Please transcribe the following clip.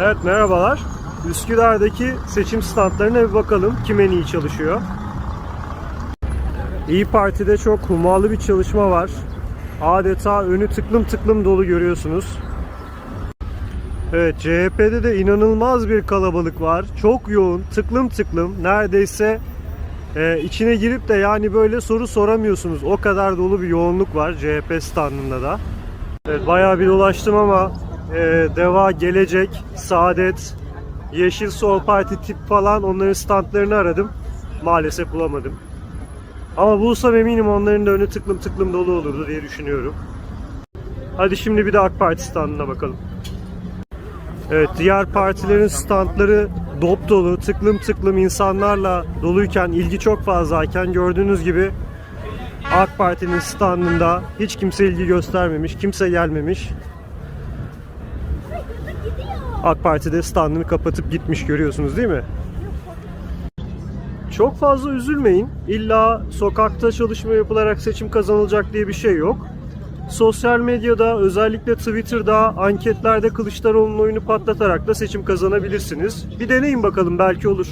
Evet merhabalar. Üsküdar'daki seçim standlarına bir bakalım kim en iyi çalışıyor. İyi Parti'de çok hummalı bir çalışma var. Adeta önü tıklım tıklım dolu görüyorsunuz. Evet CHP'de de inanılmaz bir kalabalık var. Çok yoğun, tıklım tıklım. Neredeyse e, içine girip de yani böyle soru soramıyorsunuz. O kadar dolu bir yoğunluk var CHP standında da. Evet, bayağı bir dolaştım ama e, Deva, Gelecek, Saadet, Yeşil Sol Parti tip falan onların standlarını aradım. Maalesef bulamadım. Ama bulsam eminim onların da önü tıklım tıklım dolu olurdu diye düşünüyorum. Hadi şimdi bir de AK Parti standına bakalım. Evet diğer partilerin standları dop dolu, tıklım tıklım insanlarla doluyken, ilgi çok fazlayken gördüğünüz gibi AK Parti'nin standında hiç kimse ilgi göstermemiş, kimse gelmemiş. AK Parti de standını kapatıp gitmiş görüyorsunuz değil mi? Çok fazla üzülmeyin. İlla sokakta çalışma yapılarak seçim kazanılacak diye bir şey yok. Sosyal medyada özellikle Twitter'da anketlerde Kılıçdaroğlu'nun oyunu patlatarak da seçim kazanabilirsiniz. Bir deneyin bakalım belki olur.